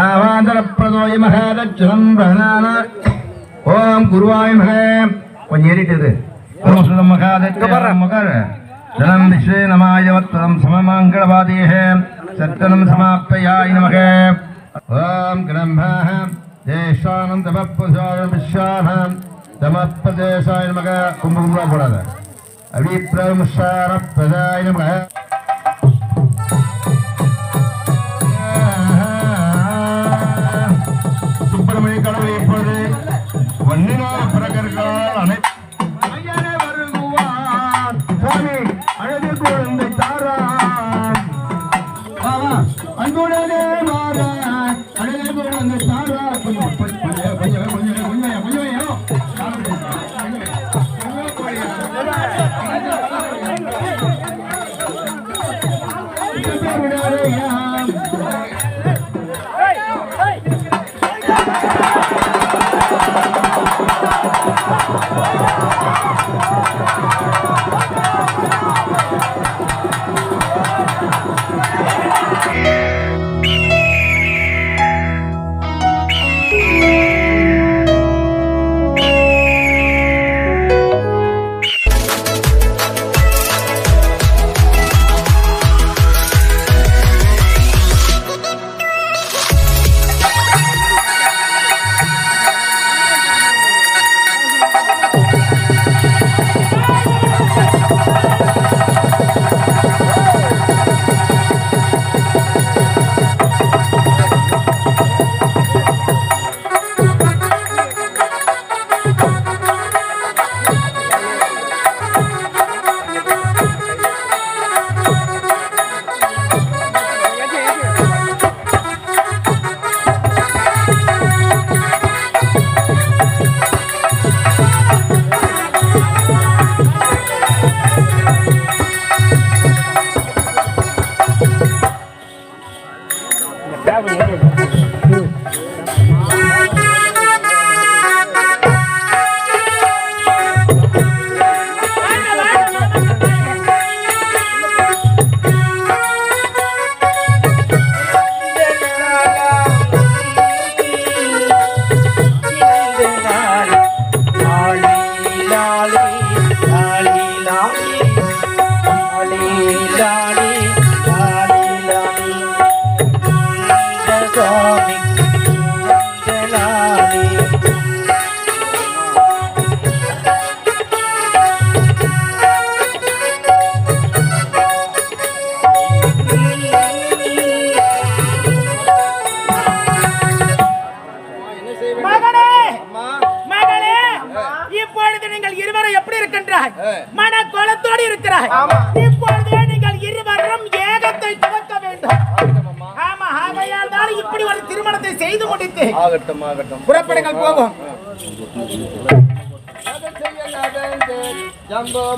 ஆவாந்தரப்பிரதோய மகாதட்சணம் பிரணான ஓம் குருவாய் மக கொஞ்சம் ஏறிட்டு ஓம் சுதம் மகாதட்சணம் மகர் ஜனம் விஸ்வே நமாயவத்ததம் சமமங்களவாதேஹ சத்தனம் சமாப்பயாய் நமக ஓம் கிரம்பாஹ. தேஷானந்தமப்புசாரம் விஸ்வானம் தமப்பதேசாய நமக கும்பகும்பா போடாத. அபிப்பிரமுஷார பிரதாய நமக சுப்பிரமணிய கடவுள் இப்பொழுது வன்னினா பிறகர்களால் அனைத்து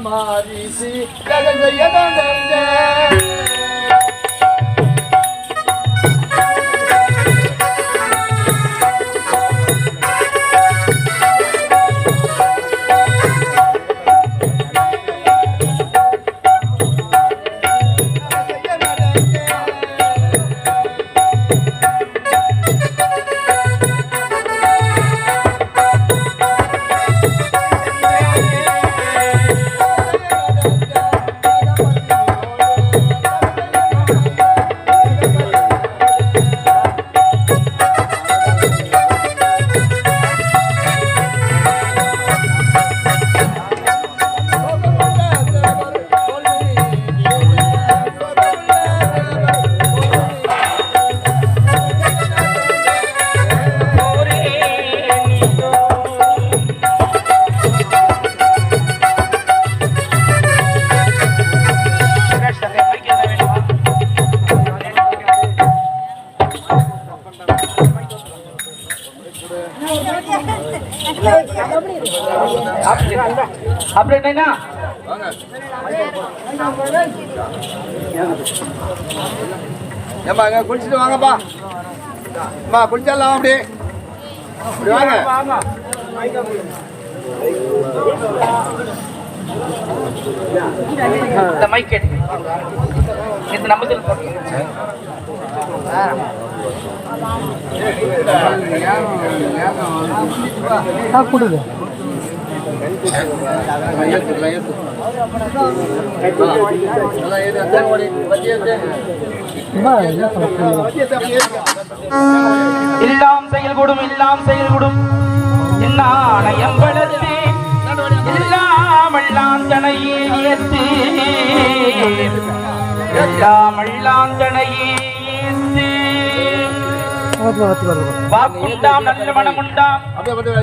மாரிசி அப்படின்னா ஏம்மா அங்க குளிச்சுட்டு வாங்கப்பா அம்மா குளிச்சிடலாம் அப்படி இப்படி வாங்க இந்த மைக் கேட்டு இந்த நம்பத்தில் எல்லாம் செயல்கூடும் எல்லாம் செயல்கூடும் என்னான எம்பளத்து எல்லாமெல்லாம் தனையே ஏத்து எல்லாமெல்லாம் வாக்குண்டாம் நல்ல மனமுண்டாம்.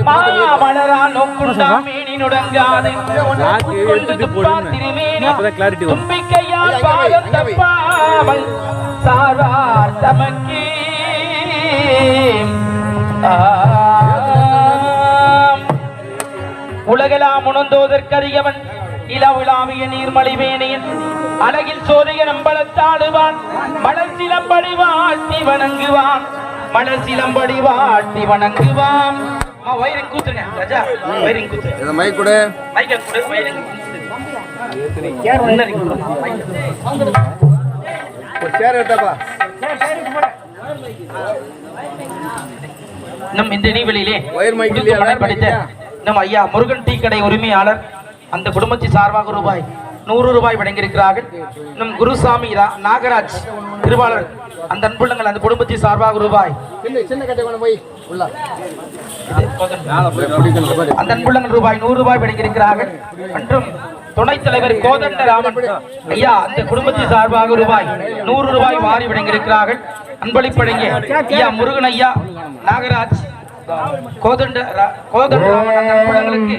மாமலரா நோக்குண்டாம் நுடங்காது தும்பிக்கையால் பாதம் தப்பாமல் சாரார் தமக்கே. உலகெல்லாம் உணர்ந்தோதற்கரியவன் இளவிழாவிய நீர்மலிவேணியன் அழகில் சோதைய நம்பளத்தாடுவான் மலர் சிலம்படி வாழ்த்தி வணங்குவான். மலர் சிலம்படி வாழ்த்தி வணங்குவான். வயிறுங்க கூத்துருங்க ராஜா. வயிறுங்க கூத்துரு இந்த மைக் கொடு. மைக்க கொடு கொடு. ஒரு சேர் எடுத்தாப்பா. நம் இந்த இடைவெளியிலே வயிறு படித்த நம் ஐயா முருகன் டீ கடை உரிமையாளர் அந்த குடும்பத்தை சார்பாக ரூபாய் நூறு ரூபாய் வழங்கியிருக்கிறார்கள். நம் குருசாமி நாகராஜ் திருவாளர் அந்த அன்புள்ளங்கள் அந்த குடும்பத்தை சார்பாக ரூபாய். அந்த அன்புள்ளங்கள் ரூபாய் நூறு ரூபாய் வழங்கியிருக்கிறார்கள். மற்றும் துணைத் தலைவர் கோதண்டராமன் ஐயா அந்த குடும்பத்தை சார்பாக ரூபாய் நூறு ரூபாய் வாரி வழங்கியிருக்கிறார்கள். அன்பளிப்பு வழங்கிய ஐயா முருகன் ஐயா நாகராஜ் கோதண்ட கோதண்டராமன் அந்த அன்புள்ளங்களுக்கு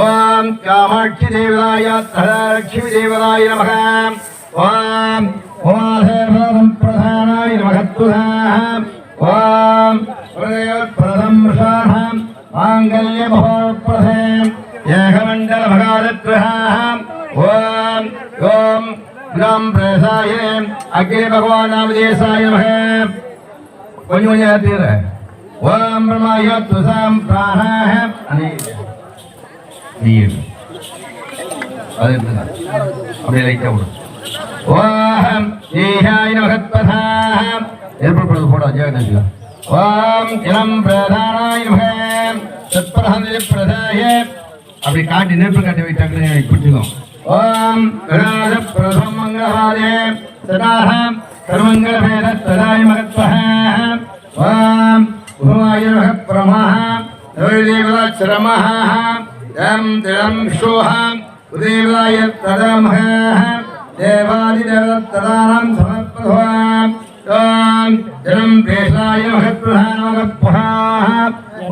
ॐ कामाक्षिदेवाय तदा लक्ष्मीदेवाय नमः ॐ ओमाधेवं प्रधानाय नमः ॐ हृदयप्रदं शाहं माङ्गल्यमहोप्रधें एकमण्डलभगारत्रहाः ॐ ॐ ग्रां प्रसाय अग्रे भगवानामदेशाय नमः கொஞ்சம் கொஞ்சம் ஏற்றிடுற ஓம் பிரமாய துசாம் பிராணாக நீ அது இருக்குங்க அப்படியே லைட்டாக விடும் ஓம் ஈஷாய நமகத்வதாம் ஏற்படுறது போட ஜெகநாசிகா ஓம் இளம் பிரதானாய நமக தத்பிரஹந்தி பிரதாய அப்படி காட்டி நெருப்பு காட்டி வைத்தாங்க பிடிச்சிக்கோ ஓம் கணாத பிரதம் மங்களஹாரே சதாஹம் சர்வங்கலபேத ததாய மகத்வஹ ஓம் உமாய நமக பிரமஹ தேவதாச்சரமஹ யம் திரம் ஷோஹம் உதேவாய ததமஹ தேவாதிதேவதத்ததானம் சமர்ப்பதாம் ஓம் திரம் பேஷாய மகத்வஹானமகப்புஹாஹ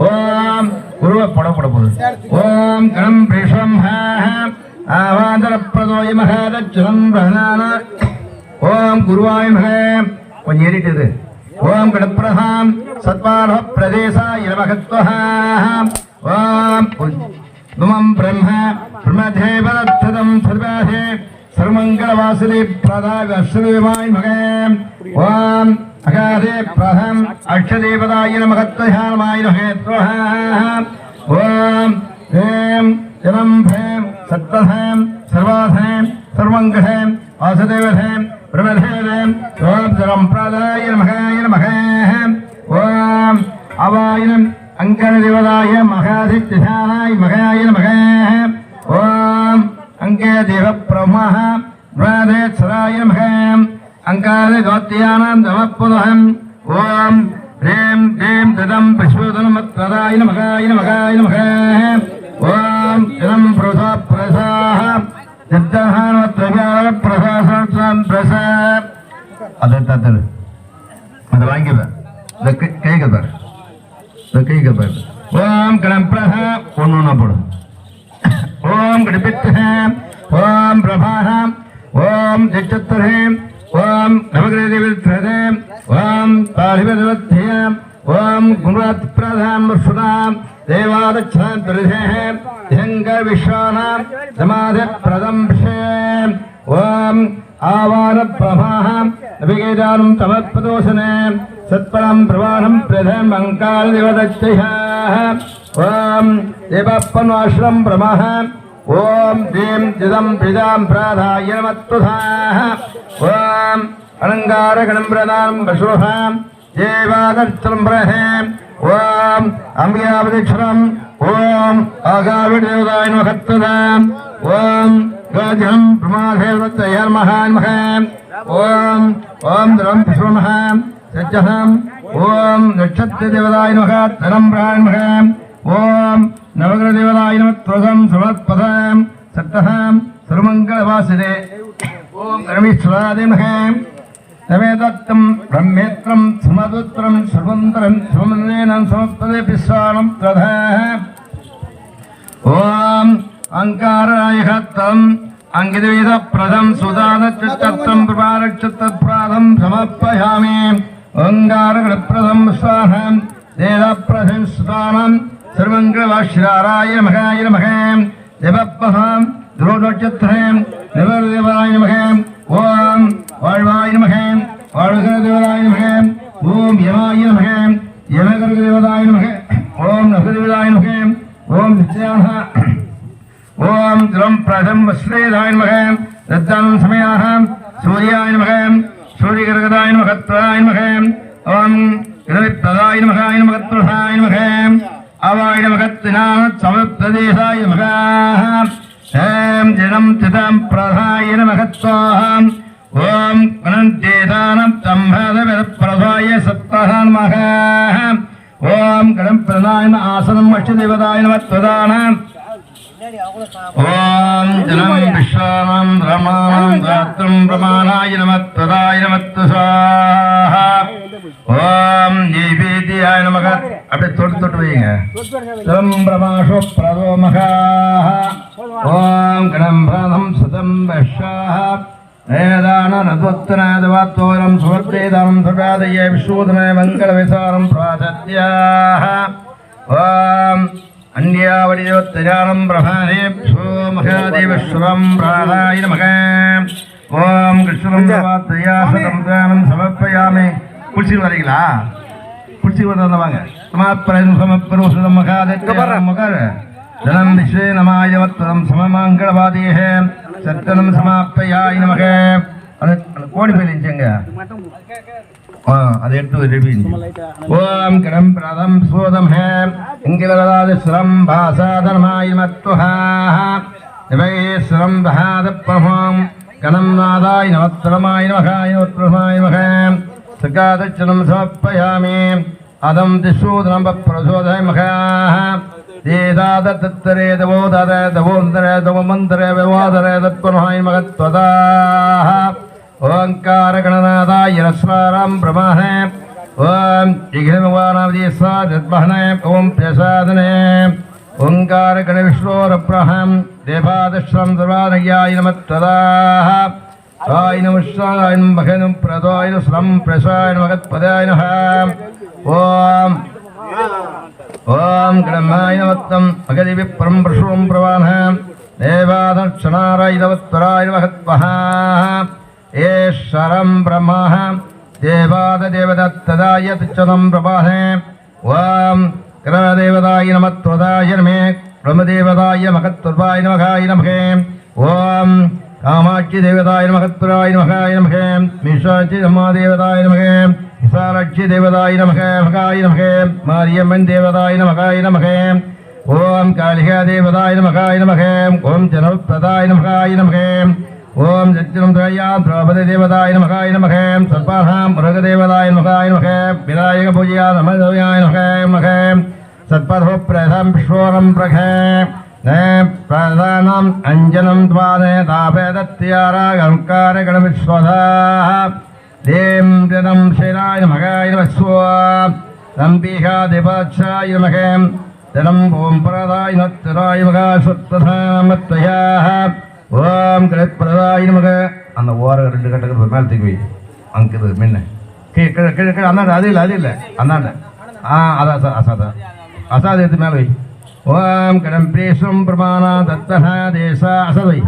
ஓம் குருவ பட பட போது ஓம் கணம் பிரேஷம் ஆவாதர பிரதோய மகாதச்சரம் பிரதான ஓம் குருவாய் மக கொஞ்சம் ஏறிட்டது ஓம் கடப்பிரதாம் சத்வாரோ பிரதேசாய நமகத்வஹாம் ஓம் துமம் பிரம்ம பிரம்மதேவதத்ததம் சர்வாதே சர்வமங்கலவாசுதே பிரதாவி அஸ்வதேவாய் மக ஓம் அகாதே பிரதம் அக்ஷதேவதாய நமகத்வஹாமாய மகத்வஹாம் ஓம் ஹேம் ஜனம் பேம் சத்ததேம் சர்வாதேம் சர்வங்கதேம் வாசுதேவதேம் பிரமதேவதேம் ஓம் ஜனம் பிரதாய நமகாய நமக ஓம் அவாயினம் அங்கனதேவதாய மகாதித்யானாய் மகாய நமக. ஓம் அங்கே தேவ பிரம்மஹ பிரதே சதாய நமக. அங்கார கோத்தியானாம் தமப்புதகம் ஓம் ரேம் க்ரீம் ததம் பிரசோதனமத்ரதாய நமகாய நமகாய நமக ஓம் இதம் பிரசா பிரசாஹ நித்தஹானத்ரவியார பிரசாசம் பிரசா அதை தத்தது அதை வாங்கிடுறேன் இந்த கை- கைக்கு பாரு இந்த கைக்கு பாரு ஓம் கணப்பிரஹ ஒன்று ஒன்றா போடும் ஓம் கணபித்தஹ ஓம் பிரபாஹ ஓம் திச்சத்துரே ஓம் நவகிரதேவித்ரதே ஓம் பாலிபதவத்தியம் ஓம் குணவத் பிரதாம் சுதாம் தேவாதச்சாம் பிரதேஹ திங்க விஸ்வானாம் சமாத பிரதம்ஷே ஓம் ஆவார सत्परं प्रवाणं प्रथमङ्कालदिवदक्षयाः ॐ देवप्पन्वाश्रं प्रमः। ॐ द्रीं जिदं प्रिजां प्राधाय नमत्तुधाः। ॐ अलङ्गारगणं प्रदां वशुः देवादर्चनं प्रहे। ॐ ओम ॐ आगाविदेवदाय नमः ॐ गजं प्रमाधेवदत्तयर्मः नमः। ॐ ओम द्रं विश्वमः சச்சசாம் ஓம் நட்சத்திர தேவதாய நமகாத்தனம் பிரான் பிராண்மக ஓம் நவகிர தேவதாய நமத்வகம் சுமத்பதாம் சுருமங்கல வாசிதே ஓம் ரமேஸ்வராதே மகாம் பிரம்மேத்திரம் சுமதுத்திரம் சுமந்தரம் சுமந்தேனம் சமப்பதே பிஸ்வானம் ததா ஓம் அங்காராயகத்தம் அங்கிதவீத பிரதம் சுதான சித்தத்தம் பிரபாரட்சத்த பிராதம் சமர்ப்பயாமே ஓங்காரகணப்பிரதம் ஸ்வாஹம் வேதப்பிரதம் சுதானம் சர்வங்கவாஸ்ராராய மகாய மகாம் தேவப்பகாம் துரோடோட்சத்திரம் நிவர்தேவராய மகாம் ஓம் வாழ்வாய மகாம் வாழ்கிற தேவராய மகாம் ஓம் யமாய மகாம் யமகர தேவதாய மகாம் ஓம் நகுதேவதாய மகாம் ஓம் நித்யான ஓம் திரம் பிரதம் வஸ்ரேதாய மகாம் ரத்தானம் சமயாக சூரியாய மகாம் சூரியகரகதாய மகத்வாய மகாம் ஓம் இரவித்ததாய மகாய மகத்வசாய மகாம் அவாய மகத்தினான சமப்பிரதேசாய மகாம் ஏம் தினம் திதம் பிரதாய மகத்வாம் ஓம் அனந்தேதானம் தம்பத பிரதாய சத்தகான் மகாம் ஓம் கடம் பிரதாய ஆசனம் அஷ்டதேவதாய நமத்வதானம் ஓம் ஜனம் விஸ்வானம் ரமாணம் ராத்திரம் பிரமாணாய நமத்வதாய நமத்வசாஹ ஓம் நைவேத்தியாய நமக அப்படியே தொட்டு தொட்டு வைங்க தம் பிரமாஷோ பிரதோ மகாஹ. ஓம் கணம் பிராதம் சுதம் வஷாஹ வேதான நதுவத்தனாதவாத்தோரம் சுவர்த்தேதானம் சுகாதய விஸ்வோதன மங்கள விசாரம் பிரபாதே சோ மகாதேவஸ்வரம் பிராதாய நமக ஓம் கிருஷ்ணம் சமர்ப்பயாமே குளிச்சு வரீங்களா குளிச்சு வந்தா வாங்க சமாப்பிரம் மகார ஜனம் விஸ்வே நமாயவத்வதம் சமமங்களவாதீஹ சத்தனம் சமாப்பயாய நமக அது கோடி பயில் இருந்துச்சுங்க ஆ, ஓம் கடம் பிரதம் சோதம் ஹே. இங்கிலதாது ஸ்ரம் பாசாதனமாய மத்துஹா ஸ்ரம் பகாத பிரமோம். கணம் நாதாய நமத்திரமாய மகாய நமத்திரமாய மக சகாதச்சனம் சமர்ப்பயாமி. அதம் திசூதனம் பிரசோதய மகாः தேதாத தத்தரே தவோந்தர தவமந்தர விவாதர ఓంకారగణనాథాయ నస్వారం ప్రమాహే ఓం జిఘ్రమవానాదీస్వ నిర్వహణే ఓం ప్రసాదనే ఓంకార గణ విష్ణోరప్రహం దేవాదశ్రం సర్వానయాయ నమత్వదాహ రాయ నమశ్రాయ భగను ప్రదాయ స్రం ప్రసాయ మగత్పదాయ నమ. ఓం. ఓం గణమాయ నమత్తం మగది విప్రం పృషుం பிரம்மஹ தேவாத தேவதத்ததாய திச்சதம் பிரபாஹே ஓம் கிரமதேவதாய நமத்வதாய நமே பிரமதேவதாய மகத்வர்வாய நமகாய நமகே ஓம் காமாட்சி தேவதாய நமகத்வராய மகாய நமகே மீஷாட்சி ரமாதேவதாய நமகே விசாலாட்சி தேவதாய நமக மகாய நமகே மாரியம்மன் தேவதாய நமகாய நமகே ஓம் காளிகா தேவதாய நமகாய நமகே ஓம் ஜனவத்பதாய நமகாய நமகே ஓம் சத்திரம் திரையா திரௌபதி தேவதாய நமகாய நமகே சர்பாகாம் முருகதேவதாய நமகாய நமகே விநாயக பூஜையா நமதயாய நமகே நமகே சத்பதோ பிரதம் விஸ்வோரம் பிரகே பிரதானம் அஞ்சனம் துவாதே தாபேதத்தியாராகங்கார கணவிஸ்வதாः தேம் ஜனம் சேனாய நமகாய நமஸ்வ நம்பிகா தேவாச்சாய நமகே ஜனம் ஓம் பிரதாய நத்திராய மகா சுத்ததாமத்வயாः ஓம் கணப்பிரதாய நமக. அந்த ஓரம் ரெண்டு கட்டக்கு மேலே தூக்கி வை. அங்கே இது முன்ன. கீழே கீழே கீழே அந்தாண்ட அது இல்லை அது இல்லை. அந்தாண்ட. ஆ அதான் சார் அசாதா அசாத எடுத்து மேலே வை. ஓம் கடம் பிரேசம் பிரமாணா தத்தஹ தேசா அசதை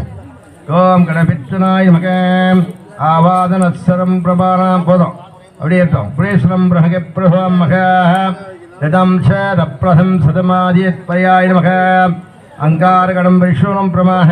ஓம் கடபித்தனாய் மகம் ஆவாதனஸ்வரம் பிரபாணம் போதும். அப்படியே இருக்கோம் பிரேஸ்வரம் பிரஹக பிரபம் மக. ரிதம் சேதப்பிரதம் சதமாதியத்பயாய நமக. அங்காரகடம் விஷ்ணுனம் பிரமாக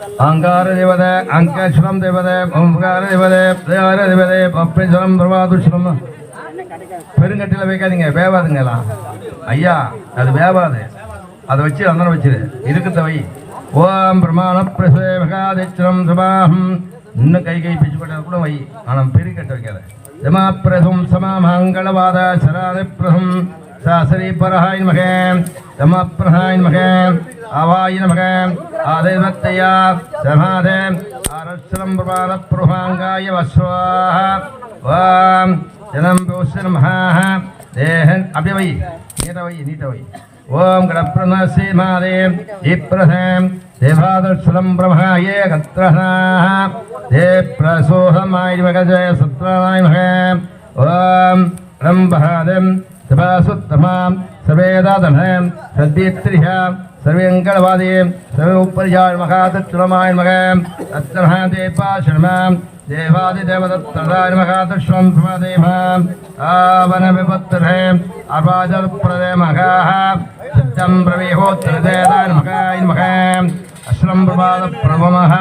சுரம் சுரம் வேண்டது ஓம் கல்பரம் ஸ்ரம் பிரமேஹே தேவத அங்கேஸ்வரம் தேவத ஓம்கார தேவத தேவத பப்பேஸ்வரம் பிரபாதுஸ்வரம் பெருங்கட்டில வைக்காதீங்க வேவாதுங்கலாம் ஐயா அது வேவாது. அதை வச்சு அந்தன வச்சிரு. இருக்கிறத வை. ஓம் பிரமாண பிரசே சுபாகம் இன்னும் கை கை பிச்சு கொண்டது கூட வை. ஆனால் பெருங்கட்ட வைக்காத. சமாமங்களவாத சராதி பிரசும். सहस्रीपरहाय नमः। समप्रहाय नमः। आवाय नमः। आदैवत्तया समाधे। आरक्षरं प्रपादप्रुहाङ्गाय वस्वाः वां जनं पोष्य नमः देहन् अपि वै नीटवै नीटवै ॐ गणप्रनसे मादे इप्रहं देवादर्शनं ब्रह्माय गत्रहणाः दे प्रसोहमाय मगजय सत्राय महे ॐ रम्भहादम् सभासुत्तमां सर्वेदाधनं सद्दीत्रिः सर्वेङ्कणवादीं सर्वोपरिजान्मखातच्चुरमाय नमः। तत्नः देपाशर्मां देवादिदेवदत्तदाय नमः तुष्वं समादेवां आवनविपत्तरे अपाजलप्रदे मखाः सत्यं प्रवेहोत्तरदेदाय नमः नमः। अश्रं प्रभादप्रभमः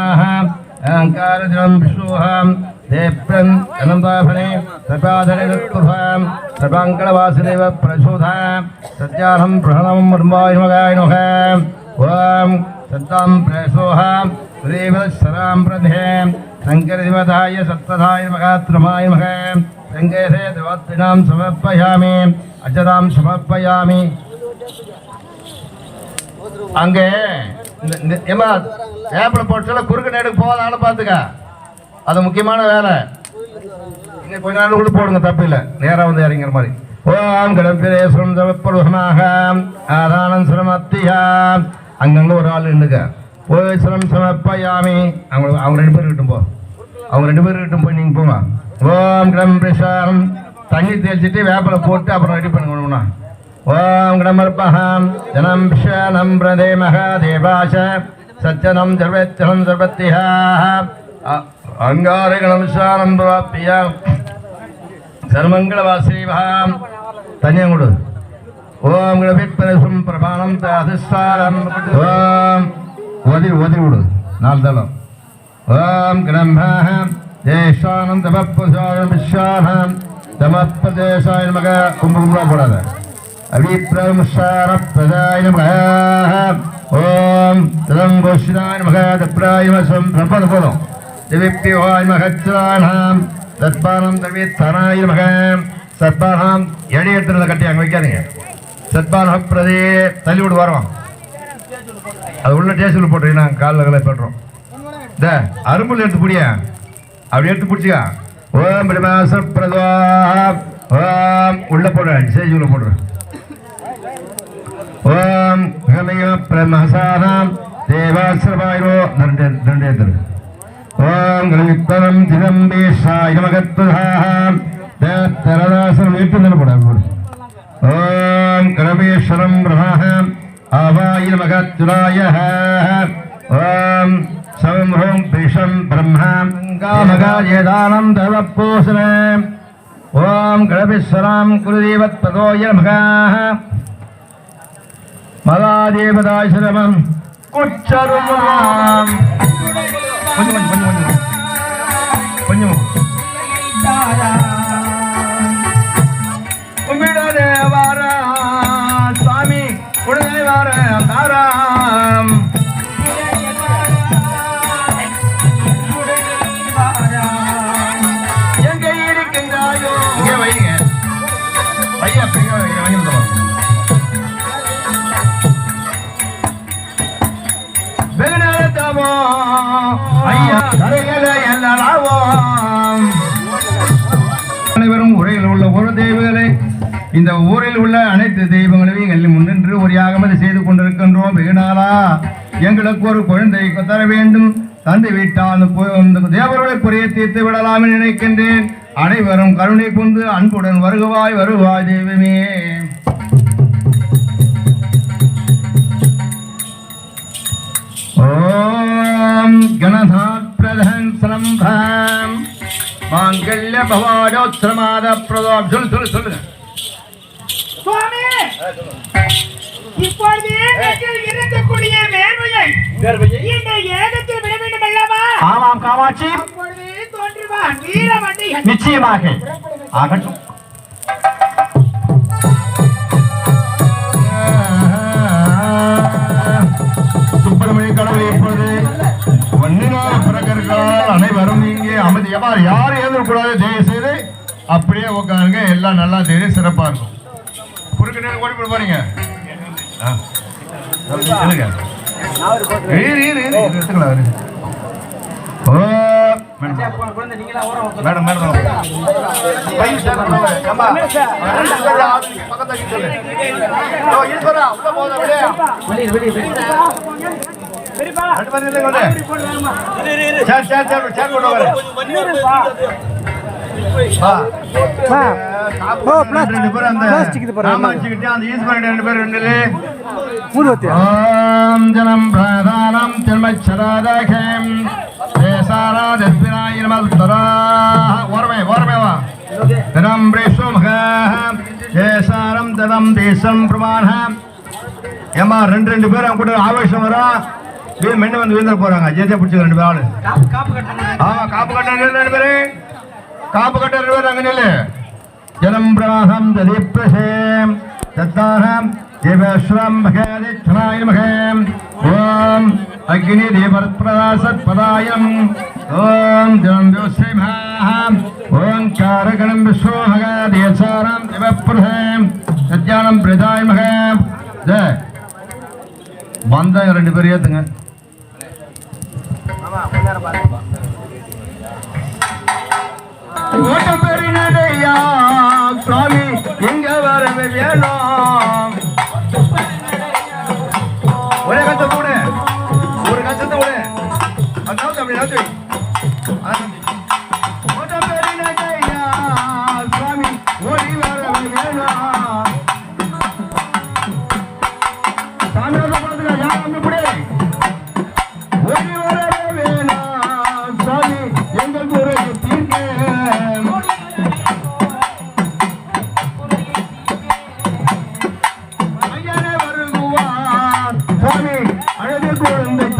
अहङ्कारजलं विष्णुः विष्णोहम् देप्रन् अनन्दाभणे सपाधरित्पुभां सर्वाङ्कलवासुदेव प्रचोधा सत्याहं प्रणवं मर्माय मगाय नमः ॐ सत्तां प्रसोहां श्रीवत्सरां प्रधे शङ्करदिवधाय सत्तधाय मगात्रमाय मः शङ्केशे देवत्रिणां समर्पयामि अजरां समर्पयामि அங்கே இந்த- இந்த- ஏம்மா வேப்பில போட்டு குறுக்கு நேடுக்கு போகாதான்னு பார்த்துக்க அது முக்கியமான வேலை. இன்னும் கொஞ்ச நாள் கூட போடுங்க தப்பு இல்லை. நேராக வந்து இறங்குற மாதிரி. ஓம் கடப்பிரேஸ்வரம் தவப்பருவமாக ஆதானம் சிரமத்தியா. அங்கங்க ஒரு ஆள் நின்றுக்க ஓய் சிரம் சமப்பயாமி. அவங்க அவங்க ரெண்டு பேரும் கிட்டும் போ. அவங்க ரெண்டு பேரும் கிட்டும் போய் நீங்கள் போங்க. ஓம் கிரம் பிரசாரம் தண்ணி தெளிச்சிட்டு வேப்பலை போட்டு அப்புறம் ரெடி பண்ணுங்கண்ணா ஓம் கிரமர்பஹாம் ஜனம் விஷனம் பிரதே மகாதேவாச சச்சனம் சர்வேச்சனம் சர்வத்தியாக அங்காரகணம் சாரம் பிராப்பியா சர்மங்களவாசீவாம் தனியம் கொடு ஓம் கிரபிப்பரசும் பிரபாணம் அதிஷ்டாரம் ஓம் ஒதிரி ஒதிரி விடு நாலு தளம் ஓம் கிரம்பாக தேசானம் தமப்புசாரம் விஸ்வானம் தமப்பதேசாய மக கும்பு கும்பா போடாத அபிப்ரம்சார பிரதாய நமக ஓம் ததங்கோஷிதாய நமக வாய் பிரபத போதும் திவிப்பியோய மகச்சானாம் சத்பானம் தவித்தனாய நமக. எடை எடுத்துறத கட்டி அங்கே வைக்காதீங்க. சத்பான பிரதே தள்ளி விடு வரோம் அது உள்ள டேஸ்டில் போட்டுருங்க நாங்கள் காலில் கலை பண்ணுறோம் இந்த அரும்புல எடுத்து பிடிய? அப்படி எடுத்து பிடிச்சிக்கா. ஓம் பிரமாச பிரதா ஓம் உள்ள போடுறேன் சேஜ் உள்ள போடுறேன் ஓம் ஹமய தேவாசிரமாயிரோ நண்டே நன்றி ஓம் கணவித்தனம் தினம்பேஷாய நமகத்வதாம் தரதாசனம் எட்டு போட ஓம் கணவேஸ்வரம் பிரமாஹம் ஆவாய நமகத்ராய ஓம் சவம் ஹோம் பிஷம் பிரம்மாம் காமகாயதானம் தவப்போசனம் ஓம் கணபீஸ்வராம் குருதேவத் பதோய நமகாः மகாதேவதாசிரமம் குச்சருமாம் கொஞ்சம் கொஞ்சம் கொஞ்சம் கொஞ்சம் கொஞ்சம் கும்பிடாத வாரா சுவாமி உடனே வார தாராம் வெங்கடாரத்தாமா இந்த ஊரில் உள்ள அனைத்து தெய்வங்களையும் எங்கள் முன்னின்று ஒரு யாகமதி செய்து கொண்டிருக்கின்றோம். வெகுநாளா எங்களுக்கு ஒரு குழந்தை தர வேண்டும். தந்து விட்டால் அந்த கு- குறைய தீர்த்து விடலாம் என்று நினைக்கின்றேன். அனைவரும் கருணை கொண்டு அன்புடன் வருகுவாய் வருவாய் தெய்வமே. ஓம் கணநாத் பிரதன் சரம்பாம் மாங்கல்ய பவாஜோத்சமாத பிரதோம் சொல்லு சொல்லு சொல்லு. இப்பொழுது நெற்றில் இருக்கக்கூடிய மேன்மையை இந்த ஏகத்தில் விட வேண்டும் அல்லவா? ஆமாம் காமாட்சி. அப்பொழுது தோன்றுவான் வீரவண்டிகள் நிச்சயமாக. ஆகட்டும். சுப்பிரமணிய கடவுளை இப்பொழுது வன்னினால பிறகர்கள் அனைவரும் இங்கே அமைதியமா யாரும் ஏதக்கூடாது தயவு செய்து அப்படியே உட்காருங்க. எல்லாம் நல்லா தெரியும் சிறப்பா இருக்கும். குறுக்கு ஓடி போட போறீங்க. மேடம். மேடம். சார். ஓ. ரெண்டு பேரும் இல்லைங்க வந்து. சேர், சேர், சேர், சேர் கொண்டு வரேன். வா. காப்பு ரெண்டு பேரும் அந்த அந்த ஈஸ்வரன் ரெண்டு பேரும் ரெண்டுல. ஓம் ஜனம் பிரதானம் திருமச்சராதகம் தேசாராதித்வினாய நமஸ்தரா ஓரமே ஓரமே வா. தினம் பிரேஷோமக தேசாரம் ததம் தேசம் பிரமாண. ஏமா ரெண்டு ரெண்டு பேரும் கூட ஆவேசம் வரும் வீ மென்னு வந்து விழுந்துட போறாங்க. ஜெயிச்சா பிடிச்சி ரெண்டு பேர் ஆளு. ஆமா காப்பு கட்ட ரெண்டு பேரு காப்பு கட்ட ரெண்டு பேர் அங்க நில்லு. ஜலம் பிராகம் ததீப்ரசேம் தத்தாரம் தேவேஸ்வரம் மகேதிச்சனாய மகேம் ஓம் அக்னி தேவரத்பிரதாசத் பதாயம். ஓம் ஜலம் யோசேமாம் ஓங்காரகணம் விஸ்வோமக தேசாரம் தேவப்பிரசேம் சத்யானம் பிரதாய மகேம் ஜெய் வந்தா ரெண்டு பேரும் ஏத்துங்க வேணும் ஒரே கச்ச போடு ஒரு கச்சத்தை விடு அதாவது அப்படி அழகு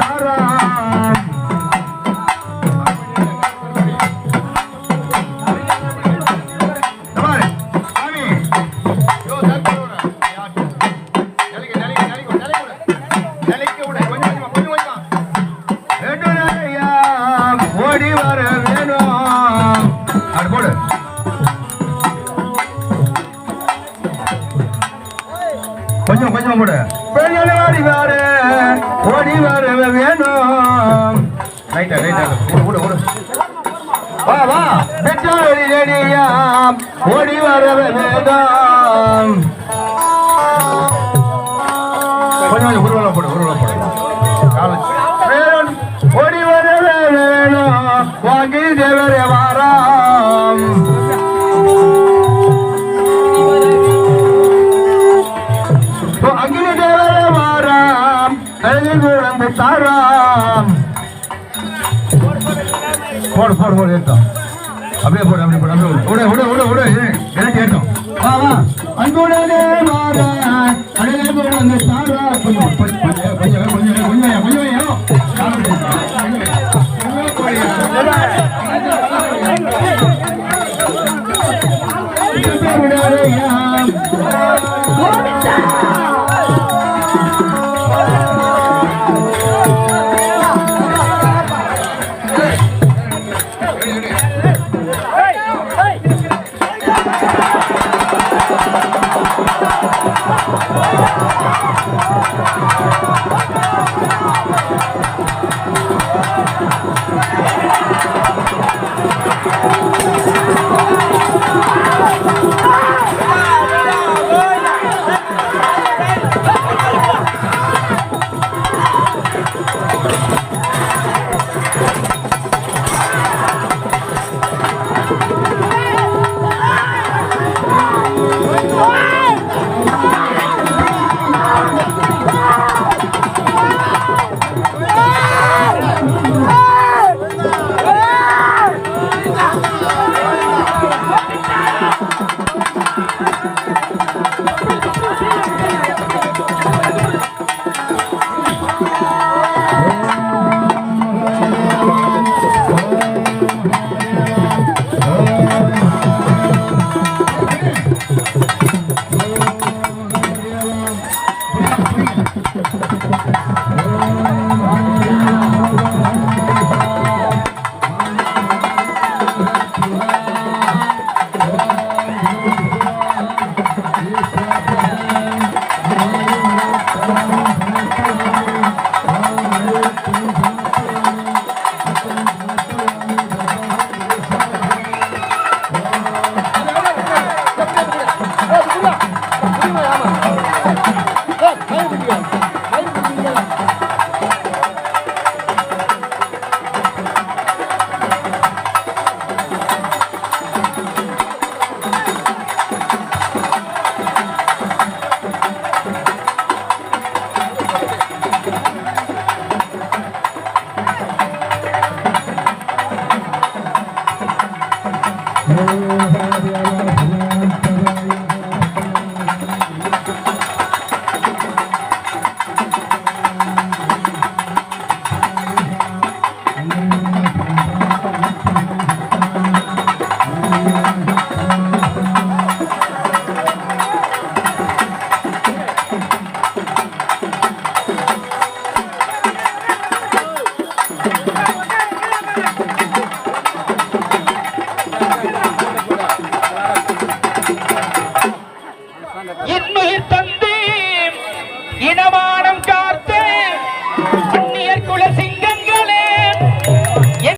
போடு போடு போடு ஏத்தோம் அப்படியே போடு அப்படியே போடு அப்படியே விடு விடு விடு விடு எனக்கு ஏத்தோம் வா வா அன்புடனே வாடா அடலே போடு அந்த சாரா கொஞ்சம் கொஞ்சம் கொஞ்சம் கொஞ்சம் கொஞ்சம் கொஞ்சம் Yeah.